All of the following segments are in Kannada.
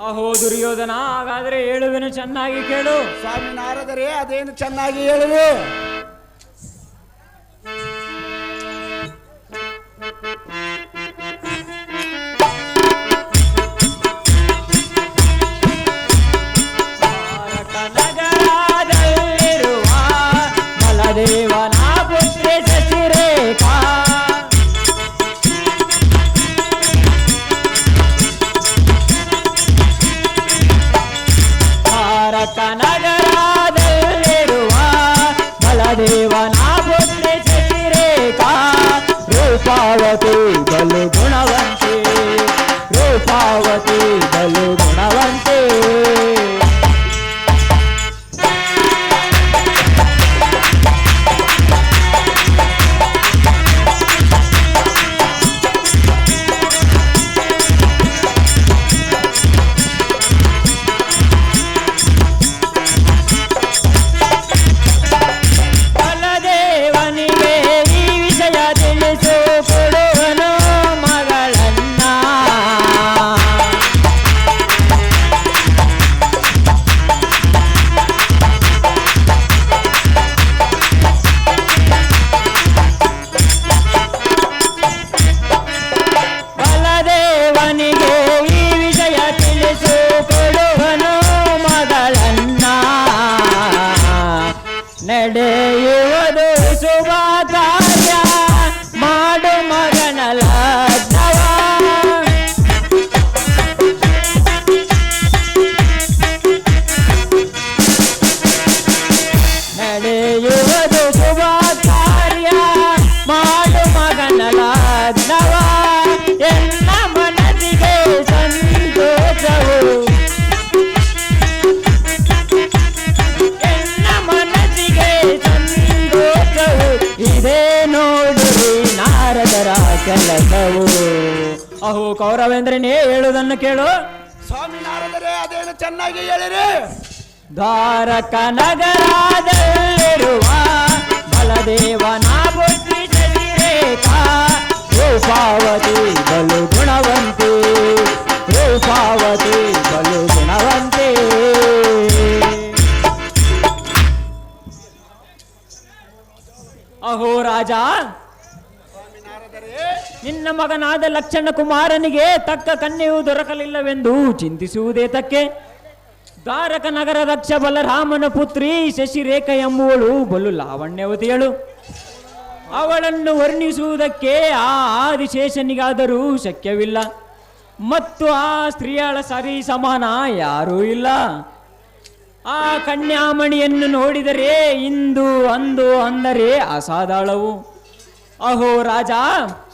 ಅಹೋ ದುರ್ಯೋಧನ ಹಾಗಾದ್ರೆ ಹೇಳುವೆನು ಚೆನ್ನಾಗಿ ಕೇಳು. ಸ್ವಾಮಿ ನಾರದರೇ ಅದೇನು ಚೆನ್ನಾಗಿ ಹೇಳಿರಿ ಬಲದೇವನ ಪುತ್ರಿ ಶಶಿರೇಖಾ ರೂಪಾವತಿ ಬಲು ಗುಣವಂತೆ ರೂಪಾವತಿ ಬಲು ಕೌರವೇಂದ್ರನೇ ಹೇಳುವುದನ್ನು ಕೇಳು. ಸ್ವಾಮಿ ನಾರದರೇ ಅದೇನು ಚೆನ್ನಾಗಿ ಹೇಳಿರಿ? ದ್ವಾರಕ ನಗರದಲ್ಲಿರುವ ಬಲದೇವನ ಬುದ್ಧಿ ರೂಪಾವತಿ ಬಲು ಗುಣವಂತೆ ರೂಪಾವತಿ ಬಲು ನಿನ್ನ ಮಗನಾದ ಲಕ್ಷಣ ಕುಮಾರನಿಗೆ ತಕ್ಕ ಕನ್ಯೆಯು ದೊರಕಲಿಲ್ಲವೆಂದು ಚಿಂತಿಸುವುದೇ ತಕ್ಕೆ. ದ್ವಾರಕ ನಗರದಕ್ಷ ಬಲರಾಮನ ಪುತ್ರಿ ಶಶಿರೇಖ ಎಂಬುವಳು ಬಲು ಲಾವಣ್ಯವತಿಯಳು. ಅವಳನ್ನು ವರ್ಣಿಸುವುದಕ್ಕೆ ಆ ಆದಿಶೇಷನಿಗಾದರೂ ಶಕ್ಯವಿಲ್ಲ. ಮತ್ತು ಆ ಸ್ತ್ರೀಯಳ ಸರಿ ಸಮಾನ ಯಾರೂ ಇಲ್ಲ. ಆ ಕನ್ಯಾಮಣಿಯನ್ನು ನೋಡಿದರೆ ಇಂದು ಅಂದು ಅಂದರೆ ಅಸಾಧಾಳವು ಅಹೋ ರಾಜ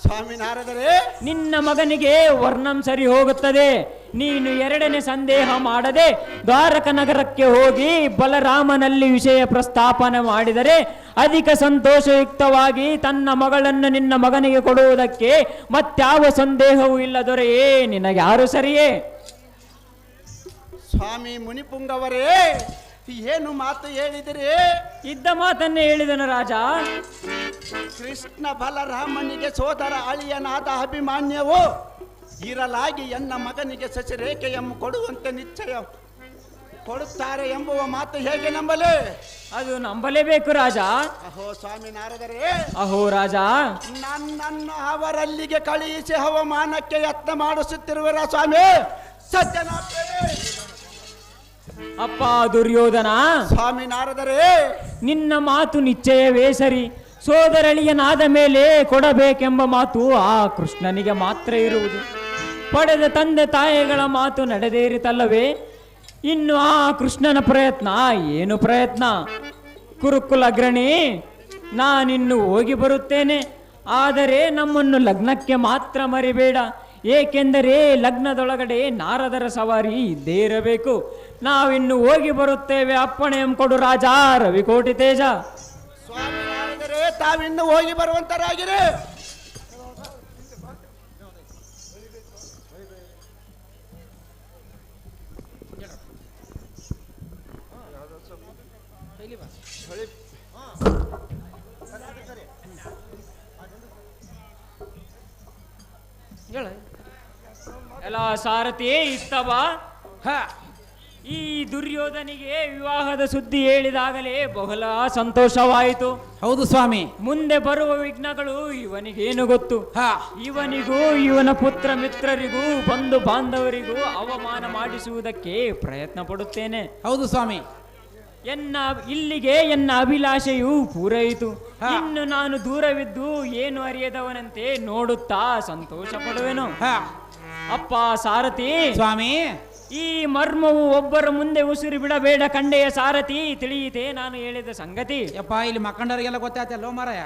ಸ್ವಾಮಿ ನಾರದರೆ ನಿನ್ನ ಮಗನಿಗೆ ವರ್ಣಂ ಸರಿ ಹೋಗುತ್ತದೆ. ನೀನು ಎರಡನೇ ಸಂದೇಹ ಮಾಡದೆ ದ್ವಾರಕ ನಗರಕ್ಕೆ ಹೋಗಿ ಬಲರಾಮನಲ್ಲಿ ವಿಷಯ ಪ್ರಸ್ತಾಪನೆ ಮಾಡಿದರೆ ಅಧಿಕ ಸಂತೋಷಯುಕ್ತವಾಗಿ ತನ್ನ ಮಗಳನ್ನು ನಿನ್ನ ಮಗನಿಗೆ ಕೊಡುವುದಕ್ಕೆ ಮತ್ತಾವ ಸಂದೇಹವೂ ಇಲ್ಲ ದೊರೆಯೇ. ನಿನಗ್ಯಾರು ಸರಿಯೇ? ಸ್ವಾಮಿ ಮುನಿಪುಂಗವರೇ ಏನು ಮಾತು ಹೇಳಿದಿರಿ? ಇದ್ದ ಮಾತನ್ನೇ ಹೇಳಿದನು ರಾಜ. ಕೃಷ್ಣ ಬಲರಾಮನಿಗೆ ಸೋದರ ಅಳಿಯನಾದ ಅಭಿಮಾನ್ಯವು ಇರಲಾಗಿ ಎನ್ನ ಮಗನಿಗೆ ಶಶಿರೇಖೆಯನ್ನು ಕೊಡುವಂತೆ ನಿಶ್ಚಯ ಕೊಡುತ್ತಾರೆ ಎಂಬುವ ಮಾತು ಹೇಗೆ ನಂಬಲಿ? ಅದು ನಂಬಲೇಬೇಕು ರಾಜ. ಅಹೋ ಸ್ವಾಮಿ ನಾರದರೆ ಅಹೋ ರಾಜ. ನನ್ನನ್ನು ಅವರಲ್ಲಿಗೆ ಕಳುಹಿಸಿ ಹವಾಮಾನಕ್ಕೆ ಯತ್ನ ಮಾಡಿಸುತ್ತಿರುವ ಸ್ವಾಮಿ? ಸಜ್ಜನ ಅಪ್ಪ ದುರ್ಯೋಧನ. ಸ್ವಾಮಿ ನಾರದರೆ. ನಿನ್ನ ಮಾತು ನಿಶ್ಚಯವೇ ಸರಿ. ಸೋದರಳಿಯನಾದ ಮೇಲೆ ಕೊಡಬೇಕೆಂಬ ಮಾತು ಆ ಕೃಷ್ಣನಿಗೆ ಮಾತ್ರ ಇರುವುದು. ಪಡೆದ ತಂದೆ ತಾಯಿಗಳ ಮಾತು ನಡೆದೇರಿತಲ್ಲವೇ? ಇನ್ನು ಆ ಕೃಷ್ಣನ ಪ್ರಯತ್ನ ಏನು ಪ್ರಯತ್ನ? ಕುರುಕುಲ ಅಗ್ರಣಿ ನಾನಿನ್ನು ಹೋಗಿ ಬರುತ್ತೇನೆ. ಆದರೆ ನಮ್ಮನ್ನು ಲಗ್ನಕ್ಕೆ ಮಾತ್ರ ಮರಿಬೇಡ. ಏಕೆಂದರೆ ಲಗ್ನದೊಳಗಡೆ ನಾರದರ ಸವಾರಿ ಇದ್ದೇ ಇರಬೇಕು. ನಾವಿನ್ನು ಹೋಗಿ ಬರುತ್ತೇವೆ ಅಪ್ಪಣೆ ಕೊಡು ರಾಜ ರವಿಕೋಟಿ ತೇಜ. ಸ್ವಾಮಿ ತಾವಿನ್ನು ಹೋಗಿ ಬರುವಂತರಾಗಿರಿ. ಎಲ್ಲ ಸಾರಥಿಯೇ ಇತ್ತವ. ಹ. ಈ ದುರ್ಯೋಧನಿಗೆ ವಿವಾಹದ ಸುದ್ದಿ ಹೇಳಿದಾಗಲೇ ಬಹಳ ಸಂತೋಷವಾಯಿತು. ಹೌದು ಸ್ವಾಮಿ. ಮುಂದೆ ಬರುವ ವಿಘ್ನಗಳು ಇವನಿಗೇನು ಗೊತ್ತು? ಹ. ಇವನಿಗೂ ಇವನ ಪುತ್ರ ಮಿತ್ರರಿಗೂ ಬಂಧು ಬಾಂಧವರಿಗೂ ಅವಮಾನ ಮಾಡಿಸುವುದಕ್ಕೆ ಪ್ರಯತ್ನ ಪಡುತ್ತೇನೆ. ಹೌದು ಸ್ವಾಮಿ. ಎನ್ನ ಇಲ್ಲಿಗೆ ಎನ್ನ ಅಭಿಲಾಷೆಯು ಪೂರೈತು. ಇನ್ನು ನಾನು ದೂರವಿದ್ದು ಏನು ಅರಿಯದವನಂತೆ ನೋಡುತ್ತಾ ಸಂತೋಷ ಪಡುವೆನು. ಅಪ್ಪ ಸಾರಥಿ ಸ್ವಾಮಿ. ಈ ಮರ್ಮವು ಒಬ್ಬರ ಮುಂದೆ ಉಸಿರು ಬಿಡಬೇಡ ಕಂಡೆಯ ಸಾರಥಿ ತಿಳಿಯಿತೆ ನಾನು ಹೇಳಿದ ಸಂಗತಿ. ಯಪ್ಪ ಇಲ್ಲಿ ಮಕ್ಕಂಡವರಿಗೆಲ್ಲ ಗೊತ್ತಾಯ್ತಲ್ಲೋ ಮಾರಾಯ?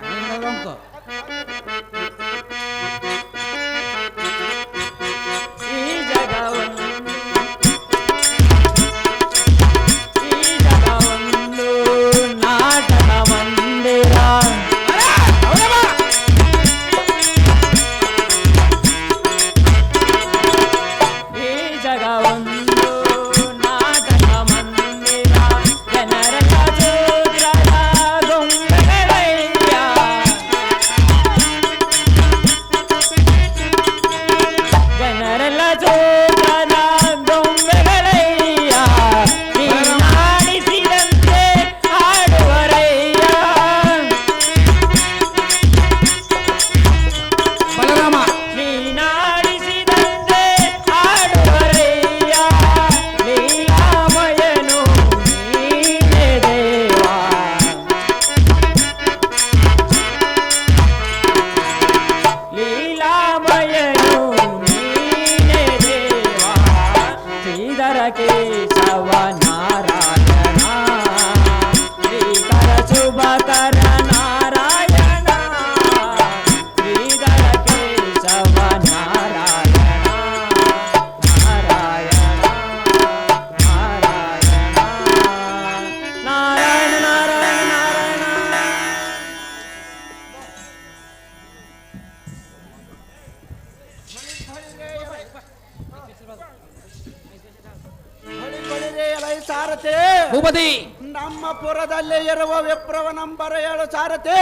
ಸಾರಥಿ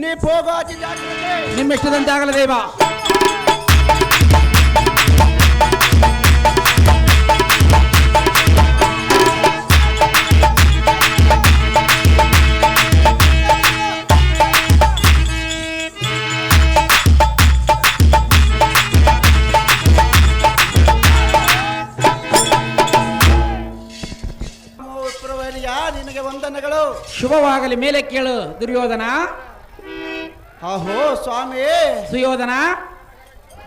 ನೀ ಹೋಗೋಜಿ ಜಾಗ್ರತೆ. ನಿಮ್ಮೆಷ್ಟದಂತೆ ಆಗಲ ದೇವ. ಶುಭವಾಗಲಿ ಮೇಲೆ ಕೇಳು ದುರ್ಯೋಧನ. ಅಹೋ ಸ್ವಾಮಿ. ಸುಯೋಧನ.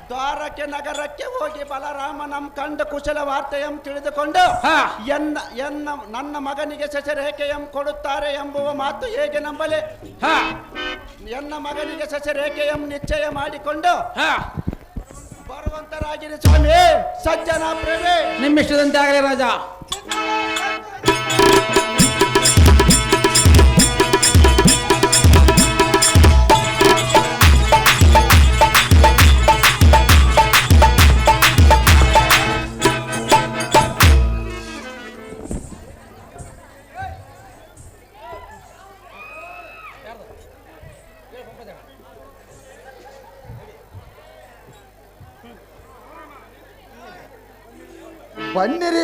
ದ್ವಾರಕ್ಕೆ ನಗರಕ್ಕೆ ಹೋಗಿ ಬಲರಾಮ ನಮ್ ಕಂಡ ಕುಶಲ ವಾರ್ತೆಯಂ ತಿಳಿದುಕೊಂಡು ಹ. ಎನ್ನ ಎನ್ನ ನನ್ನ ಮಗನಿಗೆ ಶಶರೇಖೆಯಂ ಕೊಡುತ್ತಾರೆ ಎಂಬುವ ಮಾತು ಹೇಗೆ ನಂಬಲಿ? ಹ. ಎನ್ನ ಮಗನಿಗೆ ಶಶರೇಖೆಯಂ ನಿಶ್ಚಯ ಮಾಡಿಕೊಂಡು ಬರುವಂತರಾಗಿರಿ ಸ್ವಾಮಿ. ಸಜ್ಜನ ಪ್ರೇಮಿ. ನಿಮ್ಮಿಷ್ಟದಂತೆ ಆಗಲಿ ರಾಜ.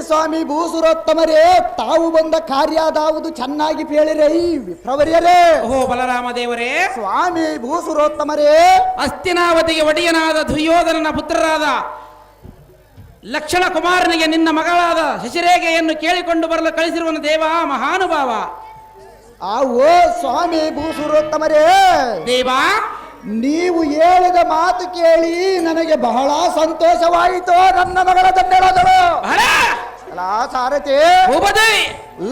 ಸ್ವಾಮಿ ಭೂಸುರೋತ್ತಮರೇ ತಾವು ಬಂದ ಕಾರ್ಯದಾವುದು ಚೆನ್ನಾಗಿ ಪೇಳಿರೈ ವಿಪ್ರವರ್ಯರೇ. ಓಹೋ ಬಲರಾಮ ದೇವರೇ. ಸ್ವಾಮಿ ಭೂಸುರೋತ್ತಮರೇ. ಅಸ್ತಿನಾವತಿಗೆ ಒಡೆಯನಾದ ದುರ್ಯೋಧನನ ಪುತ್ರರಾದ ಲಕ್ಷಣ ಕುಮಾರನಿಗೆ ನಿನ್ನ ಮಗಳಾದ ಶಶಿರೇಖೆಯನ್ನು ಕೇಳಿಕೊಂಡು ಬರಲು ಕಳಿಸಿರುವನು ದೇವ ಮಹಾನುಭಾವ. ಆ ಓ ಸ್ವಾಮಿ ಭೂಸುರೋತ್ತಮರೇ. ದೇವ. ನೀವು ಹೇಳಿದ ಮಾತು ಕೇಳಿ ನನಗೆ ಬಹಳ ಸಂತೋಷವಾಯಿತು ನನ್ನ ಮಗಳ ದಂಡೆಳದಳು ಬಹಳ ಅಲಾ ಸಾರಥಿ ಭೂಪತಿ!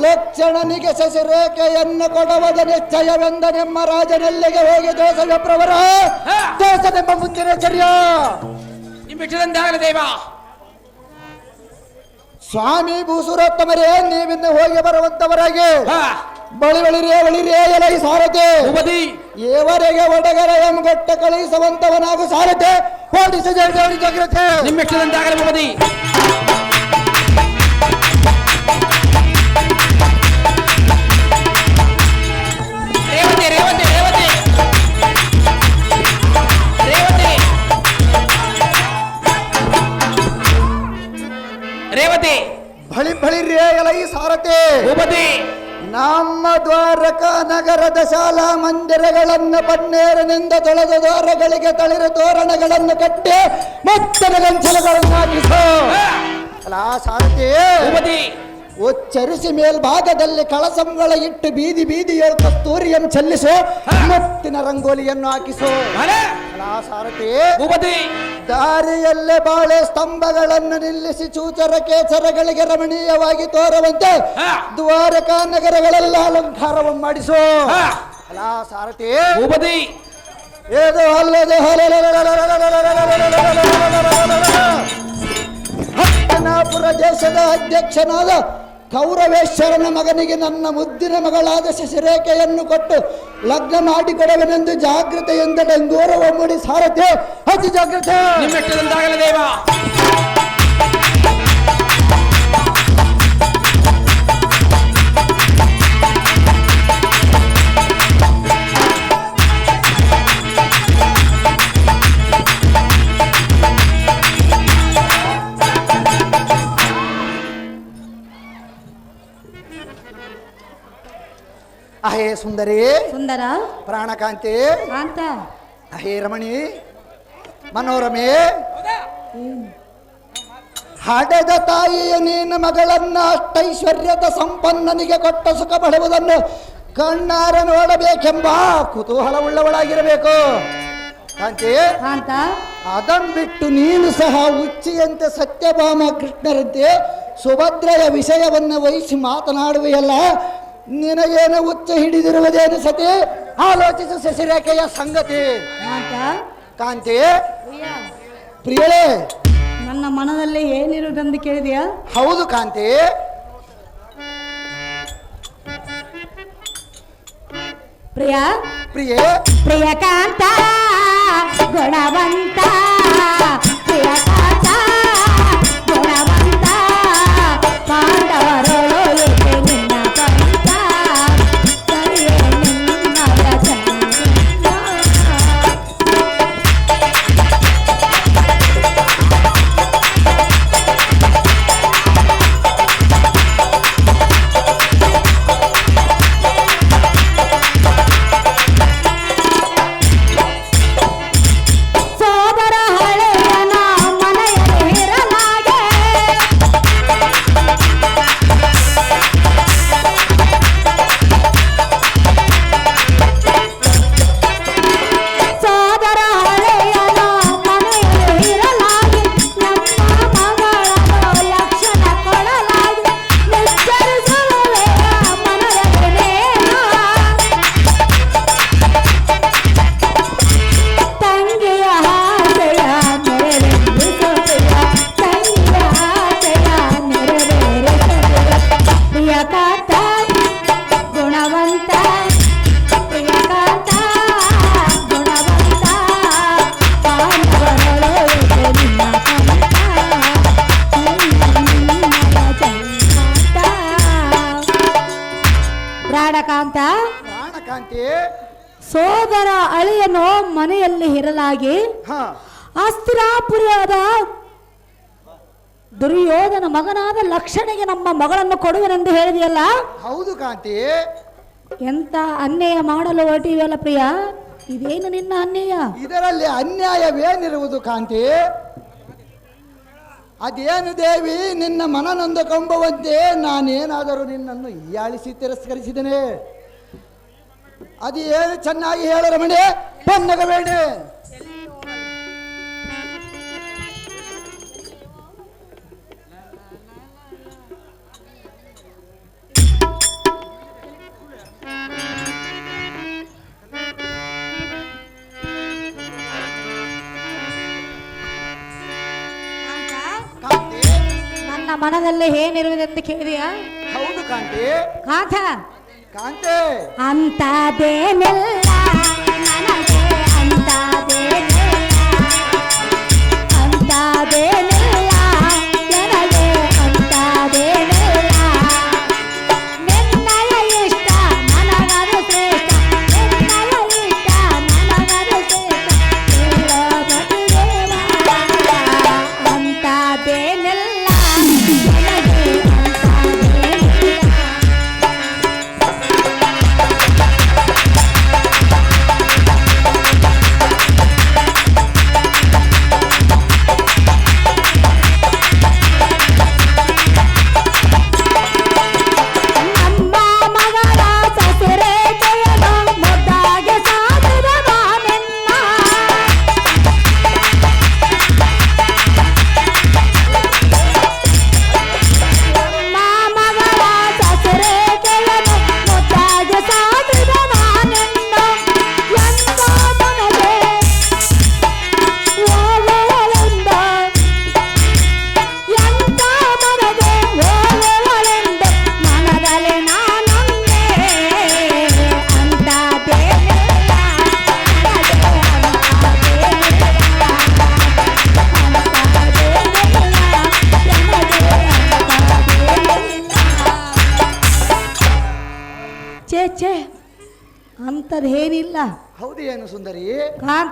ಲಕ್ಷಣನಿಗೆ ಸಸಿರೇಖೆಯನ್ನು ಕೊಡುವುದ ನಿಶ್ಚಯವೆಂದ ನಿಮ್ಮ ರಾಜನೆಲ್ಲಿಗೆ ಹೋಗಿ ದೋಷ ವಿಪ್ರವರ ಹಾ. ಮುಂಚಿನ ಚರ್ಯ. ನಿಮ್ಮೆಷ್ಟದಂತೆ ದೇವ. ಸ್ವಾಮಿ ಭೂಸುರೋತ್ತಮರೇ ನೀವಿನ್ನು ಹೋಗಿ ಬರುವಂತವರಾಗಿ. ಬಳಿ ಬಳಿರೇ ಬಳಿರೇ ಎಲೈ ಸಾರತೆ ಭೂಪತಿ! ಏವರೆಗೆ ಒಡಗರ ಎಂಗೊಟ್ಟ ಕಳುಹಿಸುವಂತವನಾಗು ಸಾರಥಿ. ಹೋಲಿಸ ಜಾಗ್ರತೆ ನಿಮ್ಮೆಷ್ಟದಂತೆ ಆಗಲಿ ಭೂಪತಿ. ರೇವತಿ ರೇವತಿ ರೇವತಿ ರೇವತಿ ರೇವತಿ ಬಳಿ ಬಳಿ ರೇ ಎಲೈ ಸಾರಥಿ ಭೂಪತಿ ನಮ್ಮ ದ್ವಾರಕ ನಗರದ ಶಾಲಾ ಮಂದಿರಗಳನ್ನು ಪನ್ನೇರಿನಿಂದ ತೊಳೆದ ದ್ವಾರಗಳಿಗೆ ತಳಿರ ತೋರಣಗಳನ್ನು ಕಟ್ಟಿ ಮುತ್ತನ ಗಂಚಲುಗಳನ್ನು ಹಾಕಿಸು ಅಲ್ಲ ಸಾರಥಿ ಭೂಪತಿ ಉಚ್ಚರಿಸಿ ಮೇಲ್ಭಾಗದಲ್ಲಿ ಕಳಸಂಗಳ ಇಟ್ಟು ಬೀದಿ ಬೀದಿಯೊಳ ಕಸ್ತೂರಿಯನ್ನು ಚಲ್ಲಿಸೋ ಮುತ್ತಿನ ರಂಗೋಲಿಯನ್ನು ಹಾಕಿಸೋ. ಸಾರಥಿ ಭೂಪತಿ. ದಾರಿಯಲ್ಲೇ ಬಾಳೆ ಸ್ತಂಭಗಳನ್ನು ನಿಲ್ಲಿಸಿ ಚೂಚರ ಕೇಸರಗಳಿಗೆ ರಮಣೀಯವಾಗಿ ತೋರುವಂತೆ. ದ್ವಾರಕಾ ನಗರಗಳೆಲ್ಲ ಅಲಂಕಾರವನ್ನು ಮಾಡಿಸೋ. ಅಲಾ ಸಾರಥಿ ಭೂಪತಿ. ಏದು ಅಲ್ಲದೆ ದೇಶದ ಅಧ್ಯಕ್ಷನಾದ ಕೌರವೇಶ್ವರನ ಮಗನಿಗೆ ನನ್ನ ಮುದ್ದಿನ ಮಗಳಾದ ಶಶಿರೇಖೆಯನ್ನು ಕೊಟ್ಟು ಲಗ್ನ ಮಾಡಿಕೊಡುವೆನೆಂದು ಜಾಗ್ರತೆಯಿಂದ ಡಂಗೂರವ ಮೂಡಿ ಸಾರಥ್ಯ. ಅತಿ ಜಾಗ್ರತೆ. ಅಹೇ ಸುಂದರಿ. ಸುಂದರ. ಪ್ರಾಣಕಾಂತಿ. ಅಂತ ಅಹೇ ರಮಣಿ. ಮನೋರಮೆ. ಹಡೆದ ತಾಯಿಯ ನೀನು ಮಗಳನ್ನ ಅಷ್ಟೈಶ್ವರ್ಯದ ಸಂಪನ್ನನಿಗೆ ಕೊಟ್ಟ ಸುಖ ಪಡುವುದನ್ನು ಕಣ್ಣಾರ ನೋಡಬೇಕೆಂಬ ಕುತೂಹಲವುಳ್ಳವಳಾಗಿರಬೇಕು. ಕಾಂತಿ. ಅಂತ ಅದನ್ ಬಿಟ್ಟು ನೀನು ಸಹ ಉಚ್ಚಿಯಂತೆ ಸತ್ಯಭಾಮ ಕೃಷ್ಣರಂತೆ ಸುಭದ್ರೆಯ ವಿಷಯವನ್ನು ವಹಿಸಿ ಮಾತನಾಡುವೆಯಲ್ಲ ನಿನಗೇನು ಉಚ್ಚ ಹಿಡಿದಿರುವುದೇನು ಸತಿ? ಆಲೋಚಿಸು ಶಶಿರೇಖೆಯ ಸಂಗತಿ. ಕಾಂತಿ ಪ್ರಿಯಳೇ. ನನ್ನ ಮನದಲ್ಲಿ ಏನಿರುವುದೆಂದು ಕೇಳಿದೆಯಾ? ಹೌದು ಕಾಂತಿ. ಪ್ರಿಯ? ಪ್ರಿಯ. ಪ್ರಿಯಕಾಂತ ಗುಣವಂತ. ಮಗನಾದ ಲಕ್ಷಣಿಗೆ ನಮ್ಮ ಮಗಳನ್ನು ಕೊಡುವೆನೆಂದು ಹೇಳಿದೆಯಲ್ಲ? ಹೌದು ಕಾಂತಿ. ಎಂತ ಅನ್ಯಾಯ ಮಾಡಲು ಹೊರಟಿವೆಯಲ್ಲ ಪ್ರಿಯ? ಇದೇನು ನಿನ್ನ ಅನ್ಯಾಯ? ಇದರಲ್ಲಿ ಅನ್ಯಾಯವೇನಿರುವುದು ಕಾಂತಿ? ಅದೇನು ದೇವಿ ನಿನ್ನ ಮನನೊಂದು ಕಂಬುವಂತೆ ನಾನೇನಾದರೂ ನಿನ್ನನ್ನು ಹೀಯಾಳಿಸಿ ತಿರಸ್ಕರಿಸಿದ್ದೇನೆ ಅದು ಏನು ಚೆನ್ನಾಗಿ ಹೇಳ ರಮಣೆ ಪನ್ನಗಬೇಡ ನನ್ನ ಮನದಲ್ಲಿ ಅಂತ ಕೇಳಿದೆಯಾ? ಹೌದು ಕಾಂತೆ. ಕಾಂತ? ಕಾಂತೆ. ಅಂತದೇನಿಲ್ಲ.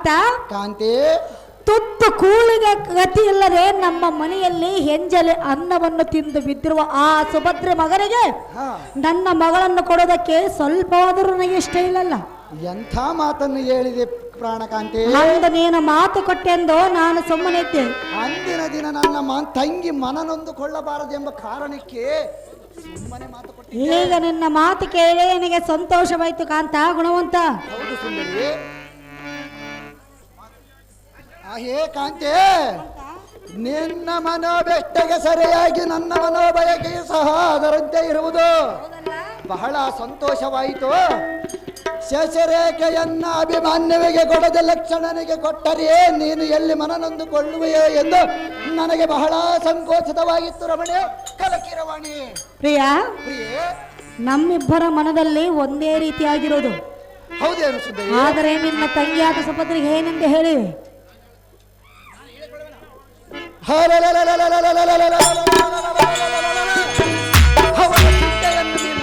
ಕಾಂತ ಕಾಂತಿ. ತುತ್ತು ಕೂಳಿಗೆ ಗತಿ ಇಲ್ಲದೆ ನಮ್ಮ ಮನೆಯಲ್ಲಿ ಹೆಂಜಲೆ ಅನ್ನವನ್ನು ತಿಂದು ಬಿದ್ದಿರುವ ಆ ಸುಭದ್ರೆ ಮಗನಿಗೆ ನನ್ನ ಮಗಳನ್ನು ಕೊಡೋದಕ್ಕೆ ಸ್ವಲ್ಪವಾದರೂ ನನಗೆ ಇಷ್ಟ ಇಲ್ಲಲ್ಲ. ಎಂಥ ಮಾತನ್ನು ಹೇಳಿದೆ ಪ್ರಾಣಕಾಂತಿ ಅಂದು ನೀನು ಮಾತು ಕೊಟ್ಟೆಂದು ನಾನು ಸುಮ್ಮನಿದ್ದೆ. ಅಂದಿನ ದಿನ ನನ್ನ ಮ ತಂಗಿ ಮನನೊಂದುಕೊಳ್ಳಬಾರದೆಂಬ ಕಾರಣಕ್ಕೆ ಸುಮ್ಮನೆ ಮಾತು ಕೊಟ್ಟೆ ಈಗ ನಿನ್ನ ಮಾತು ಕೇಳಿ ನನಗೆ ಸಂತೋಷವಾಯ್ತು ಕಾಂತ ಗುಣವಂತ. ಹೌದು ಸುಂದರಿ. ಹೇ ಕಾಂತೆ ನಿನ್ನ ಮನೋಬೆಷ್ಟಗೆ ಸರಿಯಾಗಿ ನನ್ನ ಮನೋಬಯಕೆ ಸಹ ಅದರಂತೆ ಇರುವುದು. ಬಹಳ ಸಂತೋಷವಾಯಿತು. ಶಶರೇಖೆಯನ್ನ ಅಭಿಮಾನ್ಯವಿಗೆ ಕೊಡದ ಲಕ್ಷಣನಿಗೆ ಕೊಟ್ಟರೆ ನೀನು ಎಲ್ಲಿ ಮನನೊಂದುಕೊಳ್ಳುವೆಯೋ ಎಂದು ನನಗೆ ಬಹಳ ಸಂಕೋಚಿತವಾಗಿತ್ತು ರಮಣೆ. ಕಲಕಿರವಾಣಿ ಪ್ರಿಯ ಪ್ರಿಯೆ. ನಮ್ಮಿಬ್ಬರ ಮನದಲ್ಲಿ ಒಂದೇ ರೀತಿಯಾಗಿರೋದು ಹೌದೇನು ಆದರೆ ನಿನ್ನ ತಂಗಿಯಾದ ಸುಪತ್ರಿಗೆ ಏನೆಂದು ಹೇಳಿ?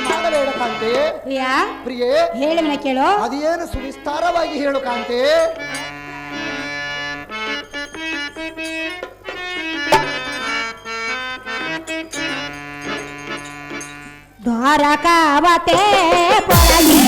ಮಾಡಬೇಡ ಕಾಂತೆ ಪ್ರಿಯ ಪ್ರಿಯೇ ಹೇಳಿ ಮನೆ ಕೇಳು. ಅದೇನು ಸುವಿಸ್ತಾರವಾಗಿ ಹೇಳು ಕಾಂತೆ. ದ್ವಾರಕಾವತೆ ಪೊರಗೆ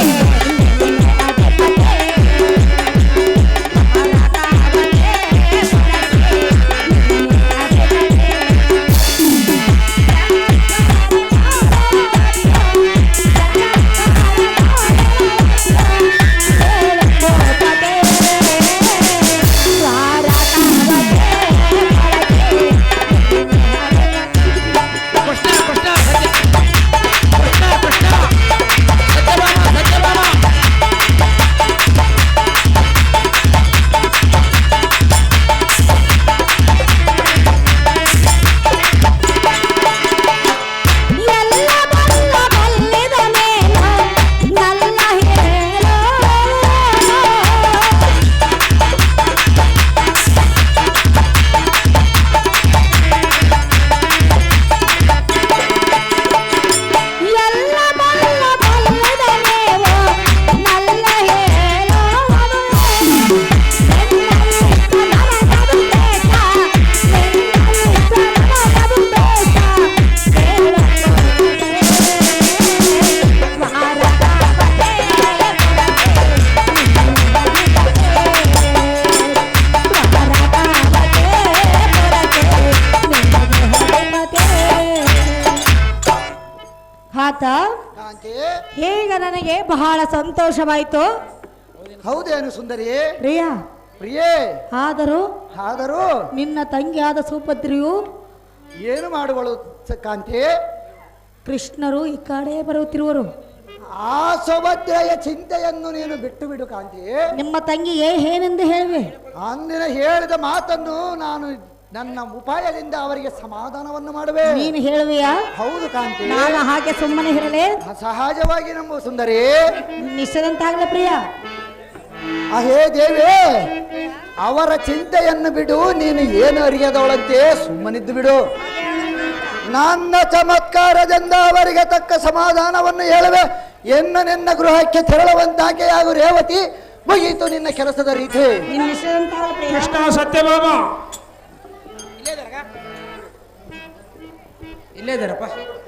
ಬಹಳ ಸಂತೋಷವಾಯಿತು. ಹೌದೇನು ಸುಂದರಿ ಪ್ರಿಯಾ ಪ್ರಿಯೇ ಆದರೂ ಆದರೂ ನಿನ್ನ ತಂಗಿಯಾದ ಸುಭದ್ರಿಯು ಏನು ಮಾಡುವಳು ಕಾಂತೆ ಕಾಂತಿ? ಕೃಷ್ಣರು ಈ ಕಡೆ ಬರುತ್ತಿರುವರು. ಆ ಸುಭದ್ರೆಯ ಚಿಂತೆಯನ್ನು ನೀನು ಬಿಟ್ಟು ಬಿಡು ಕಾಂತಿ. ನಿಮ್ಮ ತಂಗಿ ಏನೆಂದು ಹೇಳುವೆ? ಅಂದಿನ ಹೇಳಿದ ಮಾತನ್ನು ನಾನು ನನ್ನ ಉಪಾಯದಿಂದ ಅವರಿಗೆ ಸಮಾಧಾನವನ್ನು ಮಾಡುವೆ. ನೀನು ಹೇಳುವಿಯಾ? ಹೌದು ಕಾಂತಿ. ನಾನು ಹಾಗೆ ಸುಮ್ಮನೆ ಇರಲೇ? ಸಹಜವಾಗಿ ನಮ್ಮ ಸುಂದರಿ. ನಿಶ್ಚದಂತಾಗಲ ಪ್ರಿಯ. ಅಹೇ ದೇವಿ ಅವರ ಚಿಂತೆಯನ್ನು ಬಿಡು ನೀನು ಏನು ಅರಿಯದವಳಂತೆ ಸುಮ್ಮನಿದ್ದು ಬಿಡು. ನನ್ನ ಚಮತ್ಕಾರದಿಂದ ಅವರಿಗೆ ತಕ್ಕ ಸಮಾಧಾನವನ್ನು ಹೇಳುವೆ. ಎನ್ನ ನಿನ್ನ ಗೃಹಕ್ಕೆ ತೆರಳುವಂತಾಕೆ ಹಾಗೂ ರೇವತಿ ಮುಗಿಯಿತು ನಿನ್ನ ಕೆಲಸದ ರೀತಿ. ಕೃಷ್ಣ ಸತ್ಯಭಾಮ. ಇಲ್ಲೇ